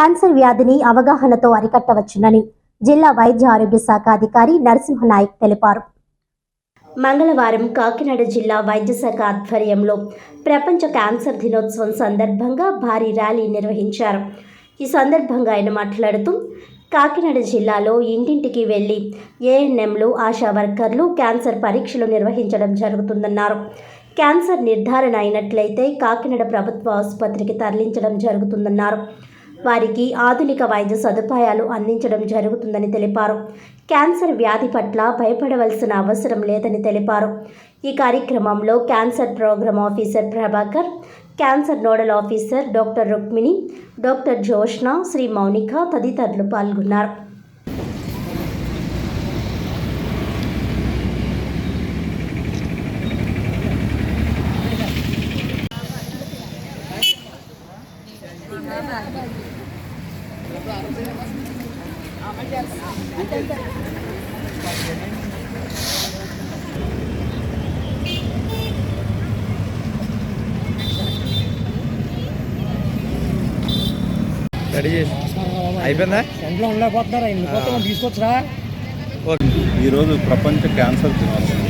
Cancer వ్యాధిని అవగాహనతో అరికట్టవచ్చునని జిల్లా వైద్య ఆరోగ్య శాఖ అధికారి నరసింహనాయక్ తెలిపారు. మంగళవారం కాకినాడ జిల్లా వైద్య శాఖ ఆధ్వర్యంలో ప్రపంచ క్యాన్సర్ దినోత్సవం సందర్భంగా భారీ ర్యాలీ నిర్వహించారు. ఈ సందర్భంగా ఆయన మాట్లాడుతూ కాకినాడ జిల్లాలో ఇంటింటికి వెళ్ళి ఏఎన్ఎంలు ఆశా వర్కర్లు క్యాన్సర్ పరీక్షలు నిర్వహించడం జరుగుతుందన్నారు. క్యాన్సర్ నిర్ధారణ అయినట్లయితే కాకినాడ ప్రభుత్వ ఆసుపత్రికి తరలించడం జరుగుతుందన్నారు. వారికి ఆధునిక వైద్య సదుపాయాలు అందించడం జరుగుతుందని తెలిపారు. క్యాన్సర్ వ్యాధి పట్ల భయపడవలసిన అవసరం లేదని తెలిపారు. ఈ కార్యక్రమంలో cancer programme officer Prabhakar cancer nodal officer doctor Rukmini doctor Joshna Shri Mounika తదితరులు పాల్గొన్నారు. రెడీ చేసి. అయిపోయిందా? ఎంట్లో ఉండలేకపోతున్నారా కొత్త తీసుకొచ్చరా? ఈరోజు ప్రపంచ క్యాన్సర్ దినోత్సవం.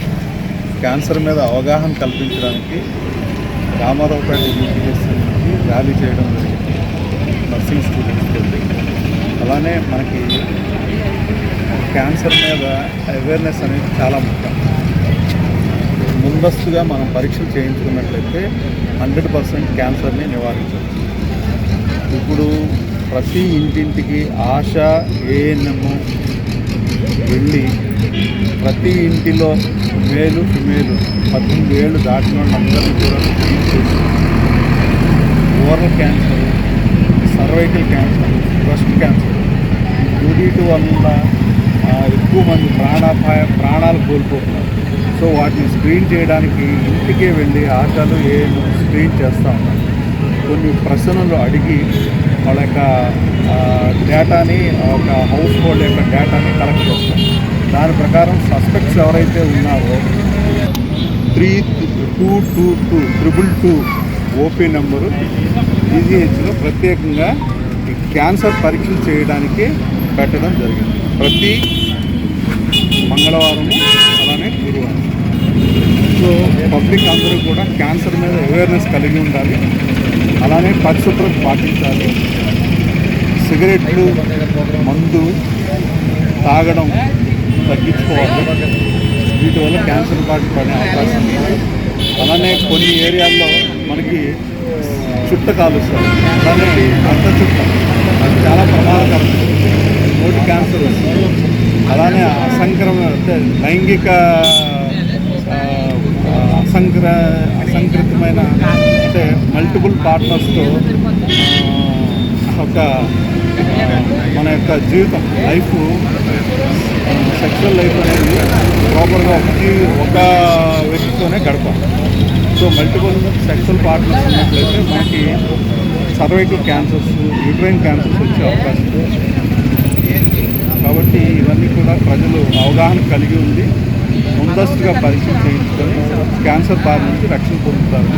క్యాన్సర్ మీద అవగాహన కల్పించడానికి రామారావుపేట యూపీఎస్ నుంచి ర్యాలీ చేయడం జరిగింది. నర్సింగ్ వెళ్ళి అలానే మనకి క్యాన్సర్ మీద అవేర్నెస్ అనేది చాలా ముఖ్యం. ముందస్తుగా మనం పరీక్షలు చేయించుకున్నట్లయితే హండ్రెడ్ పర్సెంట్ క్యాన్సర్ని నివారించవచ్చు. ఇప్పుడు ప్రతి ఇంటింటికి ఆశ ఏఎన్ఎం వెళ్ళి ప్రతి ఇంటిలో మేలు ఫిమేలు పద్దెనిమిది ఏళ్ళు దాటిన వాళ్ళందరినీ కూడా oral cancer cervical cancer breast cancer వీటి వల్ల ఎక్కువ మంది ప్రాణాపాయ ప్రాణాలు కోల్పోతున్నారు. సో వాటిని స్క్రీన్ చేయడానికి ఇంటికే వెళ్ళి ఆటలు ఏం స్క్రీన్ చేస్తూ ఉన్నారు. కొన్ని ప్రశ్నలు అడిగి వాళ్ళ యొక్క డేటాని ఒక హౌస్ హోల్డ్ యొక్క డేటాని కలెక్ట్ చేస్తాం దాని ప్రకారం సస్పెక్ట్స్ ఎవరైతే ఉన్నారో three two two two triple two OP number ఈజీహెచ్లో ప్రత్యేకంగా క్యాన్సర్ పరీక్షలు చేయడానికి పెట్టడం జరిగింది. ప్రతి మంగళవారము అలానే గురువారం. సో పబ్లిక్ అందరూ కూడా క్యాన్సర్ మీద అవేర్నెస్ కలిగి ఉండాలి. అలానే పరిశుభ్రత పాటించాలి. సిగరెట్లు మందు తాగడం తగ్గించుకోవాలి. వీటి వల్ల క్యాన్సర్ బారి పడే అవకాశం ఉంది. అలానే కొన్ని ఏరియాల్లో మనకి చుట్ట కాలుస్తారు అలానే అంత చుట్ట అది చాలా ప్రమాదకరం నోటి క్యాన్సర్ వస్తుంది అలానే అసంక్రమ అంటే లైంగిక ఆ, అసంక్ర అసంకృతమైన అంటే మల్టిపుల్ పార్ట్నర్స్తో ఒక మన యొక్క జీవితం లైఫ్ సెక్షువల్ లైఫ్ అనేది ప్రాపర్గా ఒక ఒక వ్యక్తితోనే గడపాలి. సో మల్టిపుల్ సెక్షువల్ పార్ట్నర్స్ ఉన్నట్లయితే మనకి సర్వైకల్ క్యాన్సర్స్ యూట్రైన్ క్యాన్సర్స్ వచ్చే అవకాశం కాబట్టి ఇవన్నీ కూడా ప్రజలు అవగాహన కలిగి ఉండి ముందస్తుగా పరీక్షలు చేయించుకొని క్యాన్సర్ బారి నుంచి రక్షణ పొందుతారు.